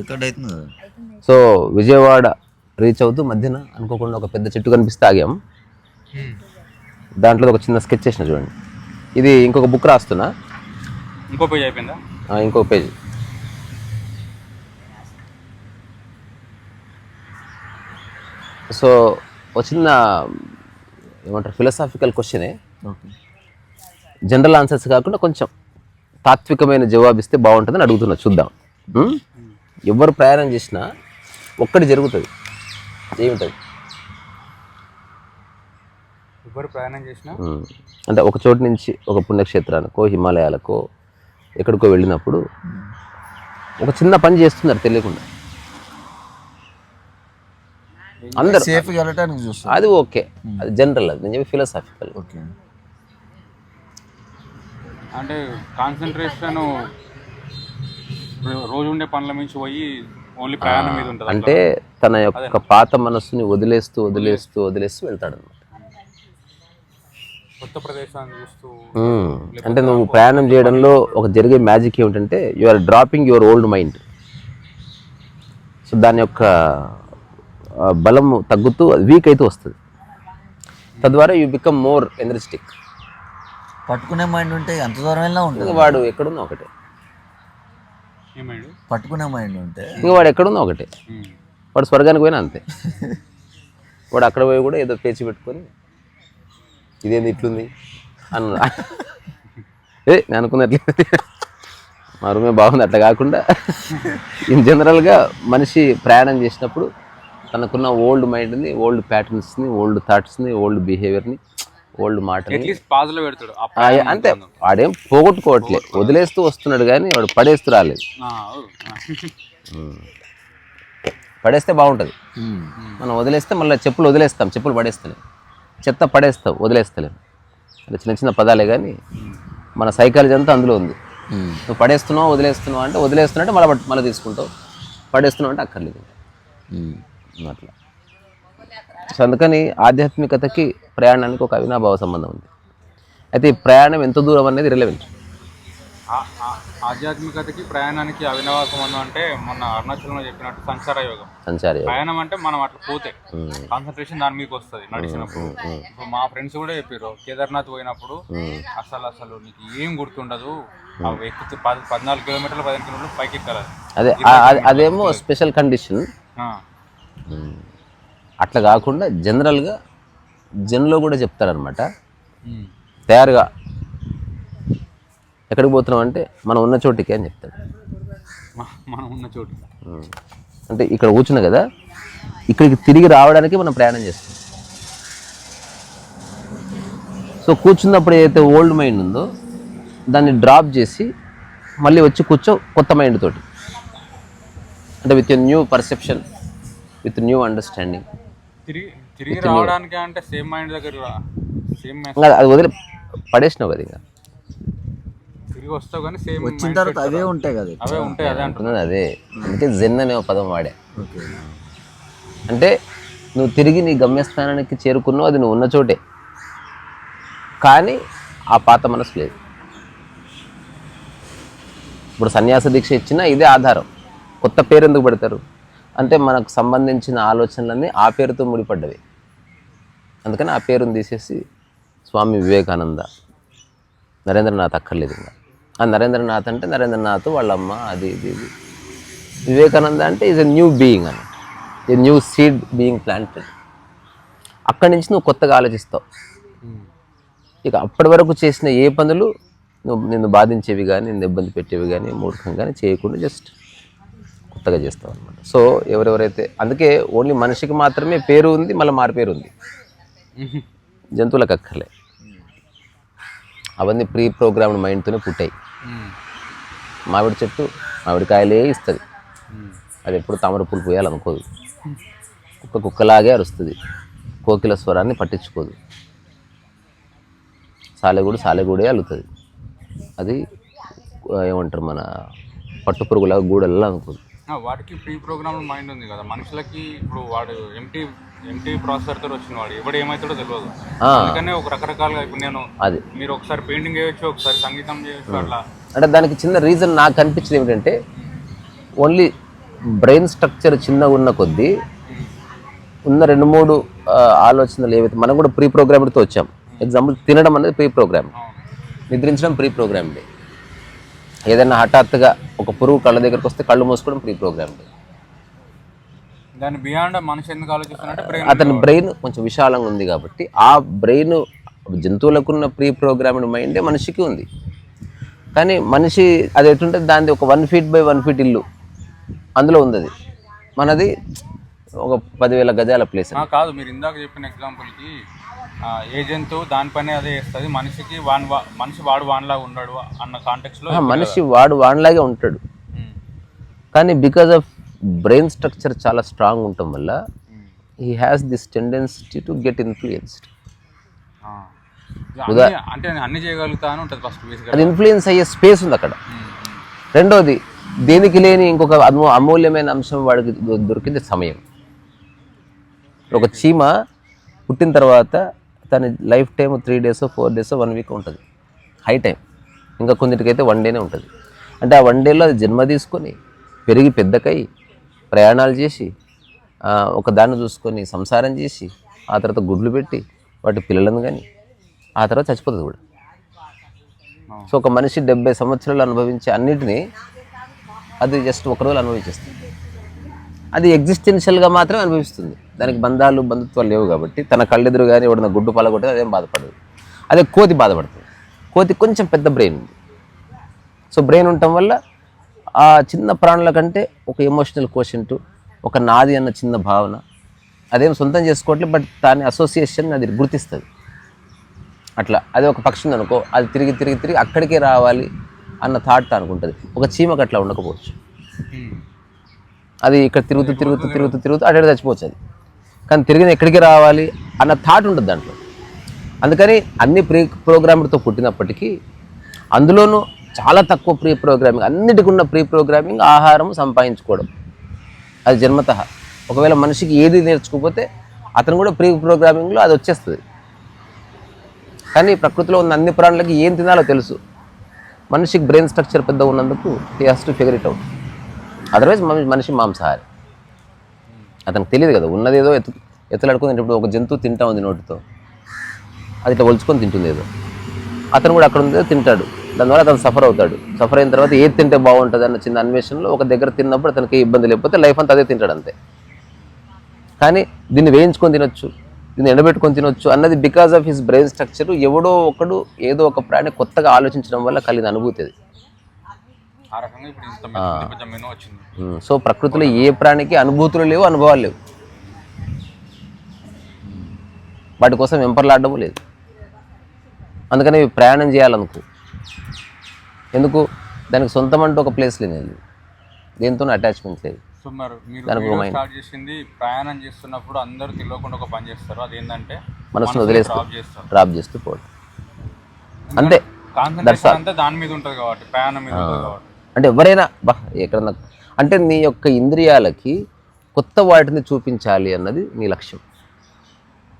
Record అవుతుంది. కదా so Vijayawada reach అవుతూ మధ్యన అనుకోకుండా ఒక పెద్ద చెట్టు కనిపిస్తే ఆగాం. దాంట్లో ఒక చిన్న స్కెచ్ చేసిన చూడండి. ఇది ఇంకొక బుక్ రాస్తున్నా. ఇంకో పేజ్ అయిపోయిందా? ఆ, ఇంకో పేజ్ సో ఒక చిన్న ఏమంటారు ఫిలసాఫికల్ క్వశ్చనే జనరల్ ఆన్సర్స్ కాకుండా కొంచెం తాత్వికమైన జవాబిస్తే బాగుంటుందని అడుగుతున్నా. చూద్దాం? ఎవరు ప్రయాణం చేసినా ఒక్కటి జరుగుతుంది. ఏమిటది? ఎవరు ప్రయాణం చేసినా. అంటే ఒక చోటు నుంచి ఒక పుణ్యక్షేత్రానికో హిమాలయాలకో ఎక్కడికో వెళ్ళినప్పుడు ఒక చిన్న పని చేస్తున్నారు తెలియకుండా. అందరు సేఫ్గా వెళ్ళటానికి అది ఓకే. అది జనరల్ అది. నేను చెప్పి ఫిలసాఫికల్ ఓకే. అంటే కాన్సన్ట్రేషన్ రోజు ఉండే పనుల మించి పోయి ఓన్లీ ప్రయాణం మీద ఉంటుంది అంటే తన యొక్క పాత మనస్సుని వదిలేస్తూ వదిలేస్తూ వదిలేస్తూ. వెళ్తాడు అనమాట కొత్త ప్రదేశాన్ని చూస్తూ అంటే నువ్వు ప్రయాణం చేయడంలో ఒక జరిగే మ్యాజిక్ ఏమిటంటే you are dropping your old mind so దాని యొక్క ఆ, బలము తగ్గుతూ వీక్ అయితే వస్తుంది. తద్వారా యూ బికమ్ మోర్ ఎనర్జెటిక్ పట్టుకునే మైండ్ ఉంటే ఎంత దూరం వెళ్ళినా ఉంటుంది. వాడు ఎక్కడున్నా ఒకటే. పట్టుకునే మైండ్ ఉంటే. ఇంకా వాడు ఎక్కడున్నా ఒకటే. వాడు స్వర్గానికి పోయినా అంతే. వాడు అక్కడ పోయి కూడా ఏదో పేచి పెట్టుకొని ఇదేంది ఇట్లుంది? అన్న ఏ నేను అనుకున్నట్లే. మా రూమే బాగుంది అట్లా కాకుండా ఇన్ జనరల్గా మనిషి ప్రయాణం చేసినప్పుడు తనకున్న ఓల్డ్ మైండ్ని ఓల్డ్ ప్యాటర్న్స్ని ఓల్డ్ థాట్స్ని ఓల్డ్ బిహేవియర్ని ఓల్డ్ ప్రయాణం అంతే. వాడేం పోగొట్టుకోవట్లే వదిలేస్తూ వస్తున్నాడు కానీ వాడు పడేస్తూ రాలేదు. పడేస్తే బాగుంటుంది. మనం వదిలేస్తే మళ్ళీ చెప్పులు వదిలేస్తాం. చెప్పులు పడేస్తలేం. చెత్త పడేస్తాం వదిలేస్తలేం. అంటే చిన్న చిన్న పదాలే కానీ మన సైకాలజీ అంతా అందులో ఉంది. నువ్వు పడేస్తున్నావు వదిలేస్తున్నావు అంటే వదిలేస్తున్నా అంటే మళ్ళీ పట్టు- మళ్ళీ తీసుకుంటావు. పడేస్తున్నావు అంటే అక్కర్లేదు అట్లా. సో అందుకని ఆధ్యాత్మికతకి ప్రయాణానికి ఒక అవినాభావ సంబంధం ఉంది. అయితే ఈ ప్రయాణం ఎంత దూరం అనేది రిలవెంట్ ఆధ్యాత్మికతకి ప్రయాణానికి అవినవ సంబంధం అంటే మొన్న అరుణాచలంలో చెప్పినట్టు సంసార యోగం. సంచారి యోగం. ప్రయాణం అంటే మనం అట్లా పోతే కాన్సన్ట్రేషన్ దాని మీకు వస్తుంది నడిచినప్పుడు. ఇప్పుడు మా ఫ్రెండ్స్ కూడా చెప్పారు కేదార్నాథ్ పోయినప్పుడు అసలు అసలు నీకు ఏం గుర్తుండదు. ఎక్కుతూ పద్నాలుగు కిలోమీటర్లు పదిహేను కిలోమీటర్లు పైకి ఎక్కాలి అదే అదేమో స్పెషల్ కండిషన్ అట్లా కాకుండా జనరల్గా జన్లో కూడా చెప్తారనమాట తయారుగా ఎక్కడికి పోతున్నాం అంటే మనం ఉన్న చోటికి అని చెప్తాడు. మనం ఉన్న చోటు. అంటే ఇక్కడ కూర్చున్నా కదా ఇక్కడికి తిరిగి రావడానికి మనం ప్రయాణం చేస్తాం. సో కూర్చున్నప్పుడు ఏదైతే ఓల్డ్ మైండ్ ఉందో దాన్ని డ్రాప్ చేసి మళ్ళీ వచ్చి కూర్చో కొత్త మైండ్ తోటి. అంటే with new perception with new understanding. తిరిగి తిరిగి రావడానికి అంటే సేమ్ మైండ్ దగ్గర సేమ్ ఇంకా అది వదిలి పడేసినావు కదా ఇంకా తిరిగి వస్తావు కానీ సేమ్ వచ్చిన తర్వాత అవే ఉంటాయి కదా అవే ఉంటాయి అదే అంటున్నా. అంటున్నది అదే. అందుకే జెన్ అనే ఒక పదం వాడే. ఓకే. అంటే నువ్వు తిరిగి నీ గమ్యస్థానానికి చేరుకున్నావు అది నువ్వు ఉన్న చోటే. కానీ ఆ పాత మనసు లేదు. ఇప్పుడు సన్యాస దీక్ష ఇచ్చినా ఇదే ఆధారం. కొత్త పేరు ఎందుకు పెడతారు? అంటే మనకు సంబంధించిన ఆలోచనలన్నీ ఆ పేరుతో ముడిపడ్డవి. అందుకని ఆ పేరుని తీసేసి స్వామి వివేకానంద. నరేంద్రనాథ్ అక్కర్లేదు ఇంకా. ఆ నరేంద్రనాథ్ అంటే నరేంద్రనాథ్ వాళ్ళమ్మ అది ఇది ఇది. వివేకానంద అంటే ఈజ్ ఎ న్యూ బీయింగ్ అని. A new seed being planted అక్కడి నుంచి నువ్వు కొత్తగా ఆలోచిస్తావు. ఇక అప్పటి వరకు చేసిన ఏ పనులు నువ్వు నిన్ను బాధించేవి కానీ నిన్ను ఇబ్బంది పెట్టేవి కానీ మూర్ఖం కానీ చేయకుండా జస్ట్ కొత్తగా చేస్తాం అనమాట సో ఎవరెవరైతే అందుకే ఓన్లీ మనిషికి మాత్రమే పేరు ఉంది మళ్ళీ మారు పేరు ఉంది. జంతువులకు అక్కర్లే. అవన్నీ ప్రీ ప్రోగ్రామ్డ్ మైండ్తోనే పుట్టాయి. మామిడి చెట్టు మామిడికాయలే ఇస్తుంది. అది ఎప్పుడు తామర పూలు పోయాలనుకోదు. కుక్క కుక్కలాగే అరుస్తుంది. కోకిల స్వరాన్ని పట్టించుకోదు. సాలెగూడు సాలెగూడే అల్లుతుంది. అది ఏమంటారు మన పట్టు పురుగులాగా గూడెల్లా అనుకోదు. వాటికి ప్రీ ప్రోగ్రామ్ మైండ్ ఉంది కదా. మనుషులకి ఇప్పుడు వాడు ఎంటీ ఎంటీ ప్రాసెసర్తో వచ్చిన వాడు. ఎవడు ఏమవుతాడో తెలియదు. అందుకనే ఒక రకరకాలుగా ఇప్పుడు నేను అది. మీరు ఒకసారి పెయింటింగ్ చేయొచ్చు ఒకసారి సంగీతం చేయొచ్చు అట్లా. అంటే దానికి చిన్న రీజన్ నాకు అనిపించింది ఏమిటంటే ఓన్లీ బ్రెయిన్ స్ట్రక్చర్ చిన్నగా ఉన్న కొద్దీ ఉన్న రెండు మూడు ఆలోచనలు ఏవైతే మనం కూడా ప్రీ ప్రోగ్రామ్డ్తో వచ్చాం. ఎగ్జాంపుల్ తినడం అనేది ప్రీ ప్రోగ్రామ్. నిద్రించడం ప్రీ ప్రోగ్రామ్డ్. ఏదైనా హఠాత్తుగా ఒక పురుగు కళ్ళ దగ్గరకు వస్తే కళ్ళు మూసుకోవడం ప్రీ ప్రోగ్రామ్డ్ దాని బియాండ్ మనిషి ఎందుకు ఆలోచిస్తున్నట్టే బ్రెయిన్ అతని బ్రెయిన్ కొంచెం విశాలంగా ఉంది కాబట్టి ఆ బ్రెయిన్ జంతువులకున్న ప్రీ ప్రోగ్రామ్డ్ మైండే మనిషికి ఉంది. కానీ మనిషి అది ఎటుంటే దానిది ఒక one feet by one feet ఇల్లు అందులో ఉంది అది. మనది ఒక పదివేల గజాల ప్లేస్ కాదు మీరు ఇందాక చెప్పిన ఎగ్జాంపుల్కి ఏ జంతువు దానిపైనే అదే చేస్తుంది. మనిషికి వాన్ మనిషి వాడు వాన్లాగా ఉన్నాడు అన్న కాంటెక్స్లో మనిషి వాడు వాడిలాగే ఉంటాడు. కానీ బికాజ్ ఆఫ్ బ్రెయిన్ స్ట్రక్చర్ చాలా స్ట్రాంగ్ ఉండటం వల్ల he has this tendency to get influenced అంటే నేను అన్ని చేయగలుగుతా అని ఉంటుంది ఫస్ట్ అది ఇన్ఫ్లుయెన్స్ అయ్యే స్పేస్ ఉంది అక్కడ. రెండోది దేనికి లేని ఇంకొక అమూ- అమూల్యమైన అంశం వాడికి దొరికింది సమయం. ఒక చీమ పుట్టిన తర్వాత తన life time three days four days one week ఉంటుంది. హై టైం ఇంకా కొన్నిటికైతే వన్ డేనే ఉంటుంది. అంటే ఆ వన్ డేలో అది జన్మ తీసుకొని పెరిగి పెద్దకై ప్రయాణాలు చేసి ఒక దాన్ని చూసుకొని సంసారం చేసి ఆ తర్వాత గుడ్లు పెట్టి వాటి పిల్లలను కానీ ఆ తర్వాత చచ్చిపోతుంది కూడా. సో ఒక మనిషి డెబ్బై సంవత్సరాలు అనుభవించే అన్నిటినీ అది జస్ట్ ఒక రోజు అనుభవించేస్తుంది. అది ఎగ్జిస్టెన్షియల్గా మాత్రమే అనిపిస్తుంది దానికి బంధాలు బంధుత్వాలు లేవు కాబట్టి తన కళ్ళెదురు కానీ ఎవడన్నా గుడ్డు పలగొట్టే అదేం బాధపడదు. అదే కోతి బాధపడుతుంది. కోతి కొంచెం పెద్ద బ్రెయిన్ ఉంది. సో బ్రెయిన్ ఉండటం వల్ల ఆ చిన్న ప్రాణుల కంటే ఒక ఎమోషనల్ కోషంటు ఒక నాది అన్న చిన్న భావన అదేం సొంతం చేసుకోవట్లేదు బట్ దాని అసోసియేషన్ అది గుర్తిస్తుంది. అట్లా అది ఒక పక్షి ఉంది అనుకో అది తిరిగి తిరిగి తిరిగి అక్కడికే రావాలి అన్న థాట్ అనుకుంటుంది ఒక చీమకు అట్లా ఉండకపోవచ్చు. Hmm. అది ఇక్కడ తిరుగుతూ తిరుగుతూ తిరుగుతూ తిరుగుతూ అటు చచ్చిపోవచ్చు అది. కానీ తిరిగిన ఎక్కడికి రావాలి అన్న థాట్ ఉంటుంది దాంట్లో. అందుకని అన్ని ప్రీ ప్రోగ్రామ్డ్తో పుట్టినప్పటికీ అందులోనూ చాలా తక్కువ ప్రీ ప్రోగ్రామింగ్ అన్నిటికీ ఉన్న ప్రీ ప్రోగ్రామింగ్ ఆహారం సంపాదించుకోవడం. అది జన్మత. ఒకవేళ మనిషికి ఏది నేర్చుకోకపోతే అతను కూడా ప్రీ ప్రోగ్రామింగ్లో అది వచ్చేస్తుంది. కానీ ప్రకృతిలో ఉన్న అన్ని ప్రాణులకి ఏం తినాలో తెలుసు. మనిషికి బ్రెయిన్ స్ట్రక్చర్ పెద్ద ఉన్నందుకు he has to figure it out otherwise మనిషి మాంసాహారి. అతనికి తెలియదు కదా ఉన్నది ఏదో ఎత్తు ఎత్తులాడుకుని ఇప్పుడు ఒక జంతువు తింటా ఉంది నోటితో. అది ఇట్లా ఒలుచుకొని తింటుంది ఏదో. అతను కూడా అక్కడ ఉందో తింటాడు. దానివల్ల అతను సఫర్ అవుతాడు. సఫర్ అయిన తర్వాత ఏది తింటే బాగుంటుంది అన్న చిన్న అన్వేషణలో ఒక దగ్గర తిన్నప్పుడు అతనికి ఇబ్బంది లేకపోతే లైఫ్ అంతా అదే తింటాడు అంతే. కానీ దీన్ని వేయించుకొని తినొచ్చు. దీన్ని ఎండబెట్టుకొని తినొచ్చు అన్నది because of his brain structure ఎవడో ఒకడు ఏదో ఒక ప్రాణి కొత్తగా ఆలోచించడం వల్ల కలిగిన అనుభూతి అది. ఆ రకంగా ఇప్పుడు ఇంత వచ్చింది. సో ప్రకృతిలో ఏ ప్రాణికి అనుభూతులు లేవు అనుభవాలు లేవు. వాటి కోసం వెంపర్లాడడం లేదు. అందుకని ఇవి ప్రయాణం చేయాలనుకో. ఎందుకు? దానికి సొంతం అంటూ ఒక ప్లేస్ లేదు దేంతో అటాచ్మెంట్ లేదు. సో మరి. స్టార్ట్ చేసింది ప్రయాణం చేస్తున్నప్పుడు అందరూ తెలియకుండా ఒక పని చేస్తారు. అదేంటంటే మనసును వదిలేస్తూ డ్రాప్ చేస్తూ పోవడం. అంతే. కాన్సన్ట్రేషన్ అంతా దాని మీద ఉంటుంది కాబట్టి ప్రయాణం మీద ఉంటుంది కాబట్టి. అంటే ఎవరైనా బా ఎక్కడన్నా అంటే నీ యొక్క ఇంద్రియాలకి కొత్త వాటిని చూపించాలి అన్నది నీ లక్ష్యం.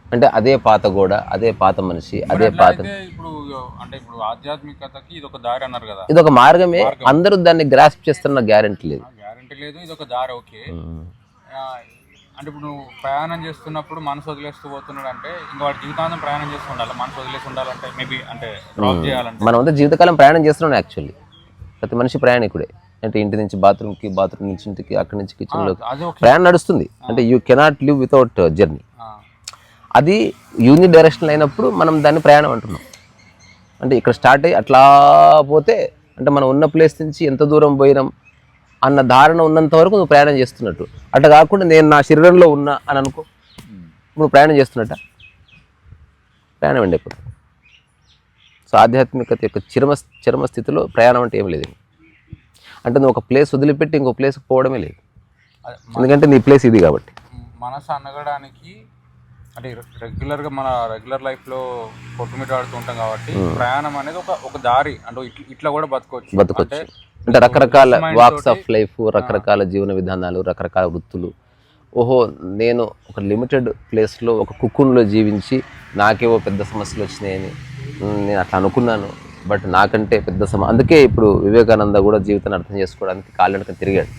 అంటే అదే పాత గోడ అదే పాత మనిషి అదే పాత ఇప్పుడు అంటే ఇప్పుడు ఆధ్యాత్మికతకి ఇది ఒక దారి అన్నారు కదా. ఇది ఒక మార్గమే అందరూ దాన్ని గ్రాస్ప్ చేస్తున్న గ్యారెంటీ లేదు. గ్యారంటీ లేదు ఇది ఒక దారి ఓకే. అంటే ఇప్పుడు నువ్వు ప్రయాణం చేస్తున్నప్పుడు మనసు వదిలేస్తూ పోతున్నాడు అంటే ఇంకా వాడి జీవితాంతం ప్రయాణం చేస్తూ ఉండాలి. మనసు వదిలేసి ఉండాలంటే మేబీ అంటే మనం అంతా జీవితకాలం ప్రయాణం చేస్తున్నాం యాక్చువల్లీ ప్రతి మనిషి ప్రయాణికుడే. అంటే ఇంటి నుంచి బాత్రూమ్కి బాత్రూమ్ నుంచి ఇంటికి అక్కడి నుంచి కిచెన్లోకి ప్రయాణం నడుస్తుంది. అంటే you cannot live without journey అది యూని డైరెక్షన్ అయినప్పుడు మనం దాన్ని ప్రయాణం అంటున్నాం. అంటే ఇక్కడ స్టార్ట్ అయ్యి అట్లా పోతే అంటే మనం ఉన్న ప్లేస్ నుంచి ఎంత దూరం పోయినాం అన్న ధారణ ఉన్నంత వరకు నువ్వు ప్రయాణం చేస్తున్నట్టు. అట్లా కాకుండా నేను నా శరీరంలో ఉన్నా అని అనుకో నువ్వు ప్రయాణం చేస్తున్నట్ట. ప్రయాణం అండి అయిపోతుంది సో ఆధ్యాత్మికత యొక్క చిరమ చరమ స్థితిలో ప్రయాణం అంటే ఏం లేదు. అంటే నువ్వు ఒక ప్లేస్ వదిలిపెట్టి ఇంకో ప్లేస్కి పోవడమే లేదు. ఎందుకంటే నీ ప్లేస్ ఇది కాబట్టి. మనసు అనగడానికి అంటే రెగ్యులర్గా మన రెగ్యులర్ లైఫ్లో కొట్టుమిట్ట ఆడుతూ ఉంటాం కాబట్టి ప్రయాణం అనేది ఒక ఒక దారి. అంటే ఇట్ల- కూడా బతకొచ్చు. బతకొచ్చు. అంటే రకరకాల వాక్స్ ఆఫ్ లైఫ్ రకరకాల జీవన విధానాలు రకరకాల వృత్తులు. ఓహో నేను ఒక లిమిటెడ్ ప్లేస్లో ఒక కుక్కున్లో జీవించి నాకేవో పెద్ద సమస్యలు వచ్చినాయని నేను అట్లా అనుకున్నాను. బట్ నాకంటే పెద్ద సమ అందుకే ఇప్పుడు వివేకానంద కూడా జీవితాన్ని అర్థం చేసుకోవడానికి కాళ్ళనక తిరిగాడు.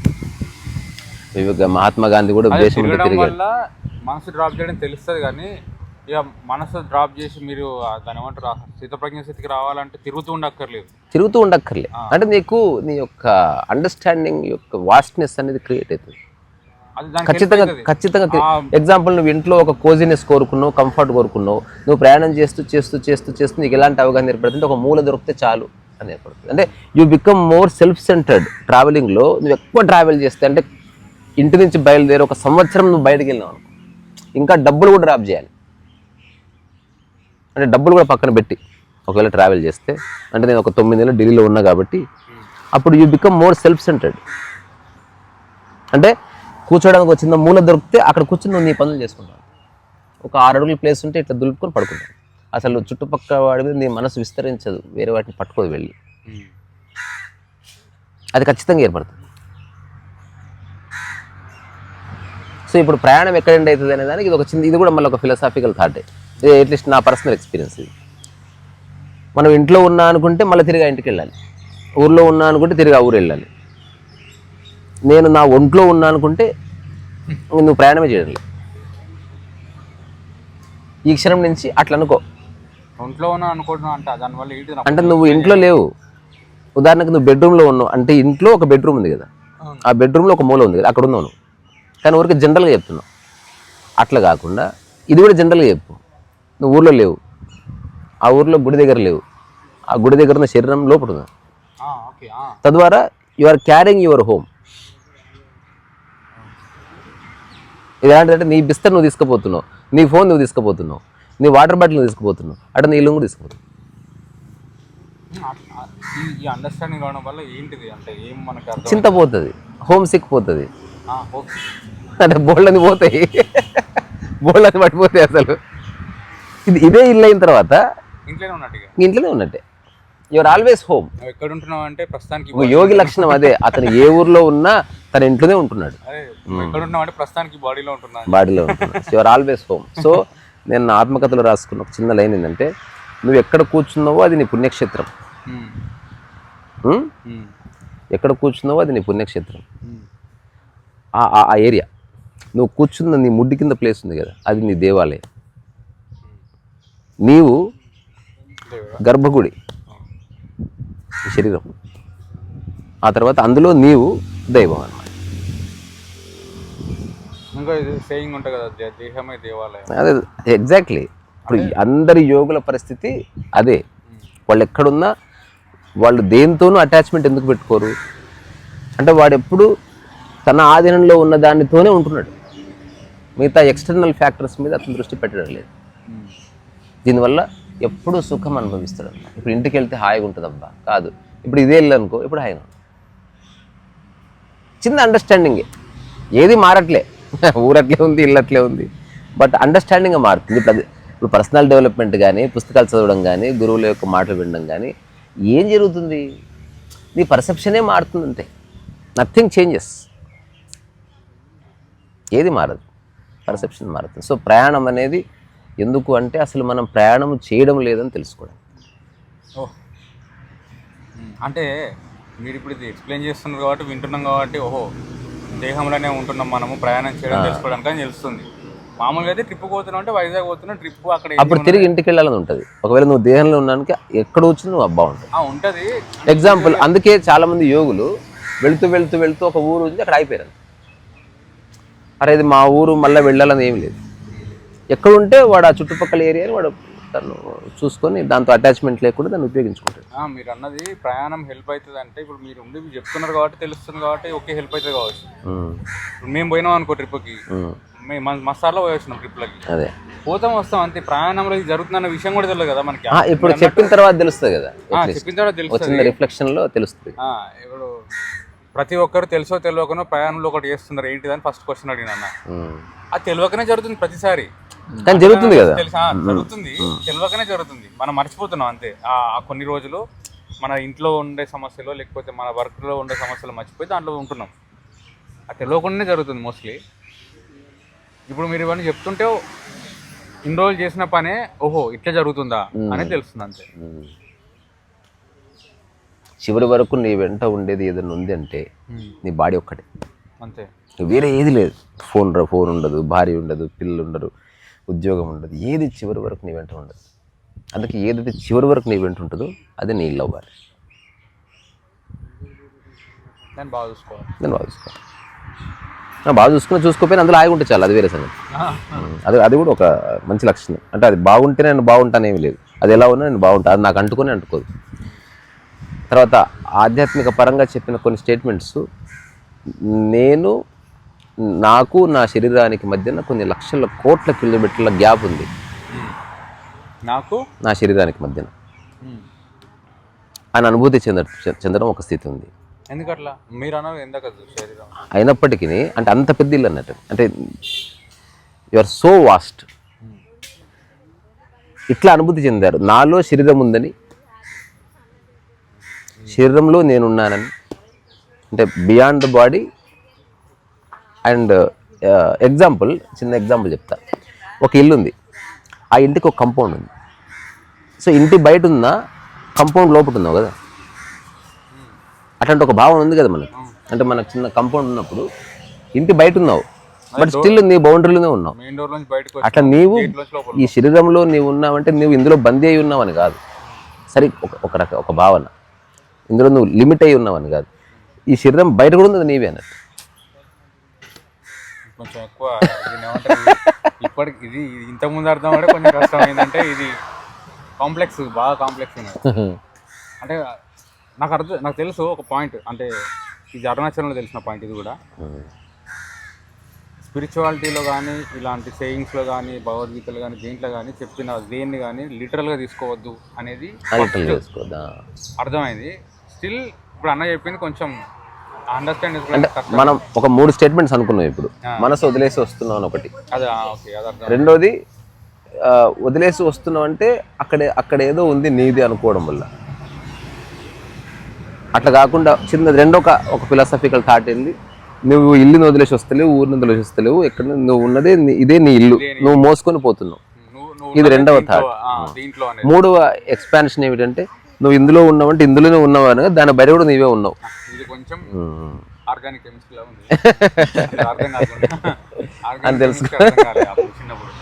వివేక మహాత్మా గాంధీ కూడా దేశం తిరగడం మనసు డ్రాప్ చేయడం తెలుస్తుంది కానీ ఇక మనసు డ్రాప్ చేసి మీరు దాని ఏమంటారు స్థితప్రజ్ఞ స్థితికి రావాలంటే తిరుగుతూ ఉండక్కర్లేదు. తిరుగుతూ ఉండక్కర్లే. అంటే నీకు నీ యొక్క అండర్స్టాండింగ్ యొక్క వాస్ట్నెస్ అనేది క్రియేట్ అవుతుంది. ఖచ్చితంగా. ఖచ్చితంగా ఎగ్జాంపుల్ నువ్వు ఇంట్లో ఒక కోజినెస్ కోరుకున్నావు కంఫర్ట్ కోరుకున్నావు నువ్వు ప్రయాణం చేస్తూ చేస్తూ చేస్తూ చేస్తూ నీకు ఎలాంటి అవగాహన ఏర్పడుతుంది ఒక మూల దొరికితే చాలు అని ఏర్పడుతుంది. అంటే you become more self centered ట్రావెలింగ్లో నువ్వు ఎక్కువ ట్రావెల్ చేస్తే అంటే ఇంటి నుంచి బయలుదేరి ఒక సంవత్సరం నువ్వు బయటకు వెళ్ళినావు అనుకో. ఇంకా డబ్బులు కూడా డ్రాప్ చేయాలి. అంటే డబ్బులు కూడా పక్కన పెట్టి ఒకవేళ ట్రావెల్ చేస్తే అంటే నేను ఒక తొమ్మిది నెలలు ఢిల్లీలో ఉన్నా కాబట్టి అప్పుడు you become more self centered అంటే కూర్చోడానికి వచ్చిన మూల దొరికితే అక్కడ కూర్చుని నువ్వు నీ పనులు చేసుకుంటావు. ఒక ఆరు అడుగుల ప్లేస్ ఉంటే ఇట్లా దులుపుకొని పడుకుంటావు. అసలు చుట్టుపక్కల వాడి మీద నీ మనసు విస్తరించదు. వేరే వాటిని పట్టుకోదు వెళ్ళి. అది ఖచ్చితంగా ఏర్పడుతుంది. సో ఇప్పుడు ప్రయాణం ఎక్కడ ఎండ్ అవుతుంది అనే దానికి ఇది ఒక చిన్న ఇది కూడా మళ్ళీ ఒక ఫిలసాఫికల్ థాటే ఇది అట్లీస్ట్ నా పర్సనల్ ఎక్స్పీరియన్స్ ఇది. మనం ఇంట్లో ఉన్నా అనుకుంటే మళ్ళీ తిరిగి ఆ ఇంటికి వెళ్ళాలి. ఊర్లో ఉన్నా అనుకుంటే తిరిగి ఆ ఊరు వెళ్ళాలి. నేను నా ఒంట్లో ఉన్నా అనుకుంటే నువ్వు ప్రయాణమే చేయాలి ఈ క్షణం నుంచి అట్లా అనుకో. ఒంట్లో ఉన్నా అనుకుంటున్నా అంటే దానివల్ల ఏంటి అంటే నువ్వు ఇంట్లో లేవు. ఉదాహరణకు నువ్వు బెడ్రూమ్లో ఉన్నావు అంటే ఇంట్లో ఒక బెడ్రూమ్ ఉంది కదా. ఆ బెడ్రూమ్లో ఒక మూల ఉంది కదా అక్కడ ఉన్నావు నువ్వు. కానీ ఊరికి జనరల్గా చెప్తున్నావు. అట్లా కాకుండా ఇది కూడా జనరల్గా చెప్పు. నువ్వు ఊర్లో లేవు. ఆ ఊర్లో గుడి దగ్గర లేవు. ఆ గుడి దగ్గర ఉన్న శరీరం లోపల ఆ. తద్వారా you are carrying your home ఇది ఎలాంటిదంటే నీ బిస్తర్ నువ్వు తీసుకుపోతున్నావు నీ ఫోన్ నువ్వు తీసుకుపోతున్నావు నీ వాటర్ బాటిల్ నువ్వు తీసుకుపోతున్నావు అటు నీ ఇల్లు కూడా తీసుకుపోతున్నావు. ఈ- అండర్స్టాండింగ్ రావడం వల్ల ఏంటిది? అంటే ఏం మనకు చింత పోతుంది హోమ్ సిక్ పోతుంది అంటే బోళ్ళని పోతాయి. బోళ్ళని పడిపోతాయి అసలు. ఇది ఇదే ఇల్లు అయిన తర్వాత ఇంట్లోనే ఉన్నట్టే. యువర్ ఆల్వేస్ హోమ్ ఎక్కడ ఉంటున్నావు అంటే ప్రస్తుతానికి యోగి లక్షణం అదే. అతను ఏ ఊర్లో ఉన్నా తన ఇంట్లోనే ఉంటున్నాడు. ఎక్కడ అంటే ప్రస్తుతానికి బాడీలో ఉంటున్నా బాడీలో ఉంటున్నాడు. యువర్ ఆల్వేస్ హోమ్ సో నేను నా ఆత్మకథలో రాసుకున్న ఒక చిన్న లైన్ ఏంటంటే నువ్వు ఎక్కడ కూర్చున్నావో అది నీ పుణ్యక్షేత్రం. ఎక్కడ కూర్చున్నావో అది నీ పుణ్యక్షేత్రం. ఆ ఏరియా నువ్వు కూర్చున్న నీ ముడ్డి కింద ప్లేస్ ఉంది కదా అది నీ దేవాలయం. నీవు. గర్భగుడి. శరీరం. ఆ తర్వాత అందులో నీవు దైవం అన్నమాట ఇంకా ఇది సేయింగ్ ఉంటుంది కదా దే- దేహమే దేవాలయం. అదే ఎగ్జాక్ట్లీ ఇప్పుడు అందరి యోగుల పరిస్థితి అదే. వాళ్ళు ఎక్కడున్నా వాళ్ళు దేనితోనూ అటాచ్మెంట్ ఎందుకు పెట్టుకోరు? అంటే వాడు ఎప్పుడు తన ఆధీనంలో ఉన్న దానితోనే ఉంటున్నాడు. మిగతా ఎక్స్టర్నల్ ఫ్యాక్టర్స్ మీద అతను దృష్టి పెట్టడం లేదు. దీనివల్ల ఎప్పుడూ సుఖం అనుభవిస్తాడు ఇప్పుడు ఇంటికి వెళ్తే హాయిగా ఉంటుందబ్బా. కాదు. ఇప్పుడు ఇదే ఇల్లు అనుకో ఇప్పుడు హాయిగా చిన్న అండర్స్టాండింగే ఏది మారట్లే. ఊరట్లే ఉంది ఇల్లు అట్లే ఉంది బట్ అండర్స్టాండింగ్ మారుతుంది. ఇప్పుడు అది ఇప్పుడు పర్సనల్ డెవలప్మెంట్ కానీ పుస్తకాలు చదవడం కానీ గురువుల యొక్క మాటలు వినడం కానీ ఏం జరుగుతుంది? నీ పర్సెప్షనే మారుతుంది అంతే. నథింగ్ చేంజెస్ ఏది మారదు. పర్సెప్షన్ మారుతుంది. సో ప్రయాణం అనేది ఎందుకు అంటే అసలు మనం ప్రయాణం చేయడం లేదని తెలుసుకోవడం. అంటే మీరు ఇప్పుడు ఇది ఎక్స్ప్లెయిన్ చేస్తున్నారు కాబట్టి వింటున్నాం కాబట్టి ఓహో దేహంలోనే ఉంటున్నాం మనము ప్రయాణం చేయడం తెలుసుకోవడానికి అని తెలుస్తుంది. మామూలుగా అయితే ట్రిప్ పోతున్నాం అంటే వైజాగ్ పోతున్నాం ట్రిప్ అక్కడ అప్పుడు తిరిగి ఇంటికి వెళ్ళాలని ఉంటుంది. ఒకవేళ నువ్వు దేహంలో ఉన్నానికి ఎక్కడ వచ్చి నువ్వు అబ్బా ఉంటుంది ఉంటది. ఎగ్జాంపుల్ అందుకే చాలా మంది యోగులు వెళ్తూ వెళ్తూ వెళ్తూ ఒక ఊరు ఉంది అక్కడ ఆగిపోయారు అరే ఇది మా ఊరు మళ్ళీ వెళ్ళాలని ఏం లేదు. ఎక్కడ ఉంటే వాడు ఆ చుట్టుపక్కల ఏరియాని వాడు తను చూసుకొని దాంతో అటాచ్మెంట్ లేకుండా దాన్ని ఉపయోగించుకుంటాడు. ఆ, మీరు అన్నది ప్రయాణం హెల్ప్ అవుతుంది అంటే ఇప్పుడు మీరు ఉండి చెప్తున్నారు కాబట్టి తెలుస్తుంది కాబట్టి ఓకే హెల్ప్ అవుతుంది కావచ్చు. ఇప్పుడు మేము పోయినాం అనుకో ట్రిప్కి మేము. మసాలా పోయి వచ్చినాం ట్రిప్లకి అదే. పోతాం వస్తాం అంతే. ప్రయాణంలో ఇది జరుగుతుందన్న విషయం కూడా తెలియదు కదా మనకి. ఇప్పుడు చెప్పిన తర్వాత తెలుస్తుంది కదా. చెప్పిన తర్వాత తెలుస్తుంది. రిఫ్లెక్షన్లో తెలుస్తుంది. ఇప్పుడు ప్రతి ఒక్కరు తెలుసో తెలియకనో ప్రయాణంలో ఒకటి చేస్తున్నారు. ఏంటిదని ఫస్ట్ క్వశ్చన్ అడిగిన. అది తెలియకనే జరుగుతుంది ప్రతిసారి. కానీ జరుగుతుంది కదా? తెలుసా జరుగుతుంది. తెలియకనే జరుగుతుంది. మనం మర్చిపోతున్నాం అంతే. ఆ కొన్ని రోజులు మన ఇంట్లో ఉండే సమస్యలు లేకపోతే మన వర్క్లో ఉండే సమస్యలు మర్చిపోయి దాంట్లో ఉంటున్నాం. అది తెలియకుండానే జరుగుతుంది మోస్ట్లీ ఇప్పుడు మీరు ఇవన్నీ చెప్తుంటే ఇన్ని రోజులు చేసిన పనే ఓహో ఇట్లా జరుగుతుందా అనేది తెలుస్తుంది అంతే. చివరి వరకు నీ వెంట ఉండేది ఏదైనా ఉంది అంటే నీ బాడీ ఒక్కటే. అంతే. వేరే ఏది లేదు. ఫోన్ ఫోన్ ఉండదు భార్య ఉండదు పిల్లలు ఉండరు ఉద్యోగం ఉండదు. ఏది చివరి వరకు నీ వెంట ఉండదు. అందుకే ఏదైతే చివరి వరకు నీ వెంట ఉంటుందో అది నీ ఇల్లు అవ్వాలి బాగా చూసుకోవాలి. నేను బాగా చూసుకుని చూసుకోపోయినా అందులో ఆగి ఉంటే చాలు అది వేరే సంగతి. అది అది కూడా ఒక మంచి లక్షణం. అంటే అది బాగుంటే నేను బాగుంటానేమి లేదు. అది ఎలా ఉన్నా నేను బాగుంటా. అది నాకు అంటుకొని అంటుకోదు. తర్వాత ఆధ్యాత్మిక పరంగా చెప్పిన కొన్ని స్టేట్మెంట్స్ నేను నాకు నా శరీరానికి మధ్యన కొన్ని లక్షల కోట్ల కిలోమీటర్ల గ్యాప్ ఉంది. నాకు? నా శరీరానికి మధ్యన. అని అనుభూతి చెంద చెందడం ఒక స్థితి ఉంది. ఎందుకట్లా? మీరు అన్నారు ఎందాక శరీరం? అయినప్పటికీ అంటే అంత పెద్ద ఇల్లు అన్నట్టు. అంటే యు ఆర్ సో వాస్ట్ ఇట్లా అనుభూతి చెందారు. నాలో శరీరం ఉందని శరీరంలో నేనున్నానని. అంటే beyond the body and example చిన్న ఎగ్జాంపుల్ చెప్తా. ఒక ఇల్లు ఉంది. ఆ ఇంటికి ఒక కంపౌండ్ ఉంది. సో ఇంటి బయట ఉందా కంపౌండ్ లోపల ఉన్నావు కదా? అట్లాంటి ఒక భావన ఉంది కదా మనకి? అంటే మనకు చిన్న కంపౌండ్ ఉన్నప్పుడు ఇంటి బయట ఉన్నావు. బట్ స్టిల్ నీ బౌండరీలోనే ఉన్నావు. అట్లా నీవు ఈ శరీరంలో నీవు ఉన్నావంటే నువ్వు ఇందులో బందీ అయి ఉన్నావని కాదు. సరే ఒక ఒక రక ఒక భావన. ఇందులో నువ్వు లిమిట్ అయి ఉన్నావని కాదు. ఈ శరీరం బయట కూడా ఉంది నీవే అన్నట్టు. కొంచెం ఎక్కువ. ఇప్పటికి ఇది ఇది ఇంత ముందు అర్థం అంటే కొంచెం కష్టం. ఏంటంటే ఇది కాంప్లెక్స్ బాగా కాంప్లెక్స్ ఉన్నది. అంటే నాకు అర్థం నాకు తెలుసు ఒక పాయింట్. అంటే ఇది అరుణాచలంలో తెలిసిన పాయింట్ ఇది కూడా. స్పిరిచువాలిటీలో కానీ ఇలాంటి సేయింగ్స్లో కానీ భగవద్గీతలో కానీ దేంట్లో కానీ చెప్పిన దేన్ని కానీ లిటరల్గా తీసుకోవద్దు అనేది అర్థమైంది. స్టిల్ ఇప్పుడు అన్న చెప్పింది కొంచెం అంటే మనం ఒక మూడు స్టేట్మెంట్స్ అనుకున్నాం ఇప్పుడు. మనసు వదిలేసి వస్తున్నాం ఒకటి. రెండోది వదిలేసి వస్తున్నావు అంటే అక్కడే అక్కడ ఏదో ఉంది నీది అనుకోవడం వల్ల. అట్లా కాకుండా చిన్నది రెండో ఒక ఫిలాసఫికల్ థాట్ ఏంది? నువ్వు ఇల్లుని వదిలేసి వస్తలేవు ఊరిని వదిలేసి వస్తలేవు ఎక్కడ నువ్వు ఉన్నదే ఇదే నీ ఇల్లు. నువ్వు మోసుకొని పోతున్నావు. ఇది రెండవ అనేది. మూడవ ఎక్స్పాన్షన్ ఏమిటంటే నువ్వు ఇందులో ఉన్నావంటే ఇందులోనే ఉన్నావు అనగా దాని బయట కూడా నీవే ఉన్నావు. ఇది కొంచెం ఉమ్. ఆర్గానిక్ కెమిస్ట్రీ లా ఉంది.